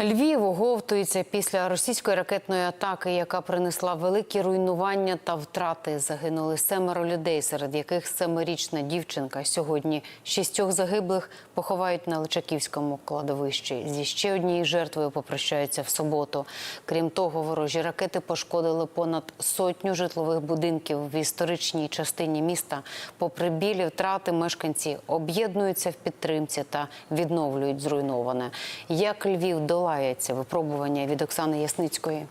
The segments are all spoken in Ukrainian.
Львів оговтується після російської ракетної атаки, яка принесла великі руйнування та втрати. Загинули семеро людей, серед яких семирічна дівчинка. Сьогодні шістьох загиблих поховають на Личаківському кладовищі. Зі ще однією жертвою попрощаються в суботу. Крім того, ворожі ракети пошкодили понад сотню житлових будинків в історичній частині міста. Попри білі втрати, мешканці об'єднуються в підтримці та відновлюють зруйноване. Як Львів долається випробування від Оксани Ясницької?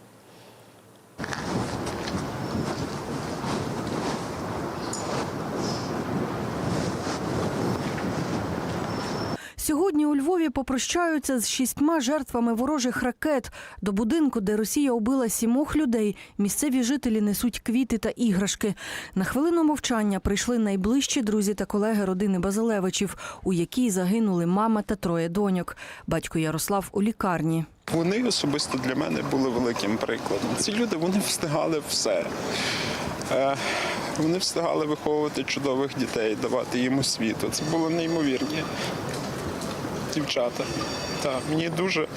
Сьогодні у Львові попрощаються з шістьма жертвами ворожих ракет. До будинку, де Росія убила сімох людей, місцеві жителі несуть квіти та іграшки. На хвилину мовчання прийшли найближчі друзі та колеги родини Базилевичів, у якій загинули мама та троє доньок. Батько Ярослав у лікарні. Вони особисто для мене були великим прикладом. Ці люди вони встигали все. Е, Вони встигали виховувати чудових дітей, давати їм освіту. Це було неймовірні дівчата. Так, мені дуже,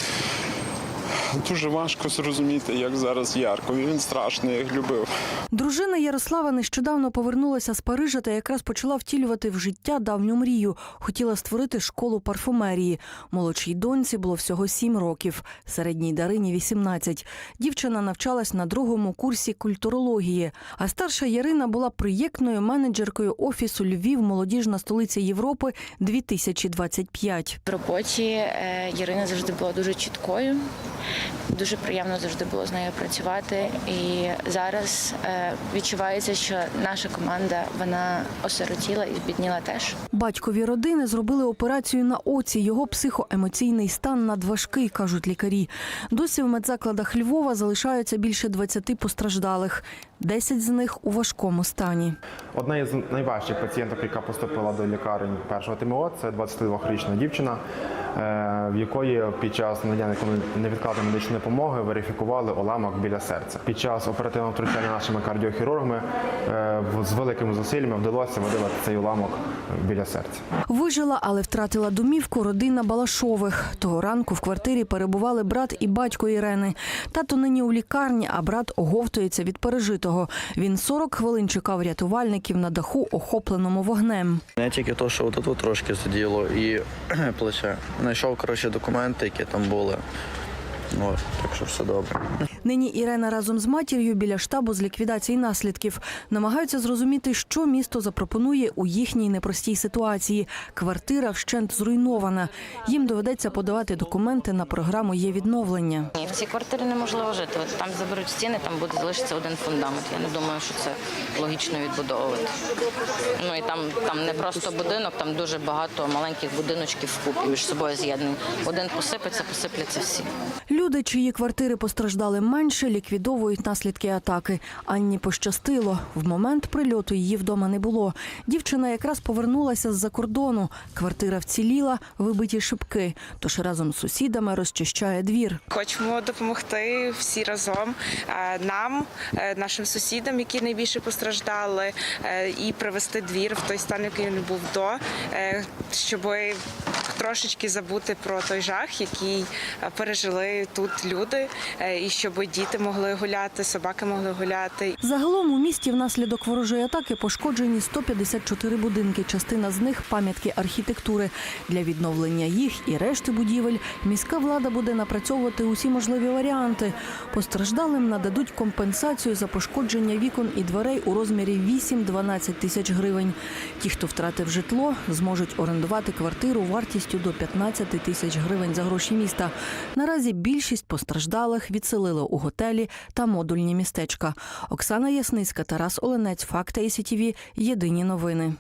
дуже важко зрозуміти, як зараз ярко. Він страшно їх любив. Дружина Ярослава нещодавно повернулася з Парижа та якраз почала втілювати в життя давню мрію. Хотіла створити школу парфумерії. Молодшій доньці було всього сім років, середній Дарині 18. Дівчина навчалась на другому курсі культурології. А старша Ярина була проєктною менеджеркою офісу Львів, молодіжна столиця Європи 2025. В роботі е, Ярина завжди була дуже чіткою. Дуже приємно завжди було з нею працювати. І зараз е, відчувається, що наша команда вона осиротіла і збідніла теж. Батькові родини зробили операцію на оці. Його психоемоційний стан надважкий, кажуть лікарі. Досі в медзакладах Львова залишаються більше 20 постраждалих. 10 з них у важкому стані. Одна із найважчих пацієнток, яка поступила до лікарень першого ТМО, це 22-річна дівчина, в якої під час надання невідкладної медичної допомоги верифікували уламок біля серця. Під час оперативного втручання нашими кардіохірургами е, з великими зусиллями вдалося видалити цей уламок біля серця. Вижила, але втратила домівку родина Балашових. Того ранку в квартирі перебували брат і батько Ірени. Тато нині у лікарні, а брат оговтується від пережитого. Він 40 хвилин чекав рятувальників на даху, охопленому вогнем. Не тільки то, що тут трошки заділо і плече. Знайшов коротше документи, які там були. От, так що все добре. Нині Ірена разом з матір'ю біля штабу з ліквідації наслідків намагаються зрозуміти, що місто запропонує у їхній непростій ситуації. Квартира вщент зруйнована. Їм доведеться подавати документи на програму є відновлення. Ні, в цій квартирі неможливо жити. От там заберуть стіни, там буде залишиться один фундамент. Я не думаю, що це логічно відбудовувати. Ну і там, там не просто будинок, там дуже багато маленьких будиночків вкупі між собою з'єднані. Один посипеться, посипляться всі. Люди, чиї квартири постраждали менше, ліквідовують наслідки атаки. Анні пощастило. В момент прильоту її вдома не було. Дівчина якраз повернулася з-за кордону. Квартира вціліла, вибиті шибки. Тож разом з сусідами розчищає двір. Хочемо допомогти всі разом е, нам, е, нашим сусідам, які найбільше постраждали, е, і привести двір в той стан, який він був до, щоб трошечки забути про той жах, який е, пережили тут люди, е, і щоб діти могли гуляти, собаки могли гуляти. Загалом у місті внаслідок ворожої атаки пошкоджені 154 будинки. Частина з них пам'ятки архітектури. Для відновлення їх і решти будівель міська влада буде напрацьовувати усі можливі варіанти. Постраждалим нададуть компенсацію за пошкодження вікон і дверей у розмірі 8-12 тисяч гривень. Ті, хто втратив житло, зможуть орендувати квартиру вартістю до 15 тисяч гривень за гроші міста. Наразі більшість постраждалих відселили у готелі та модульні містечка. Оксана Ясницька, Тарас Оленець, Факти СІТІВІ. Єдині новини.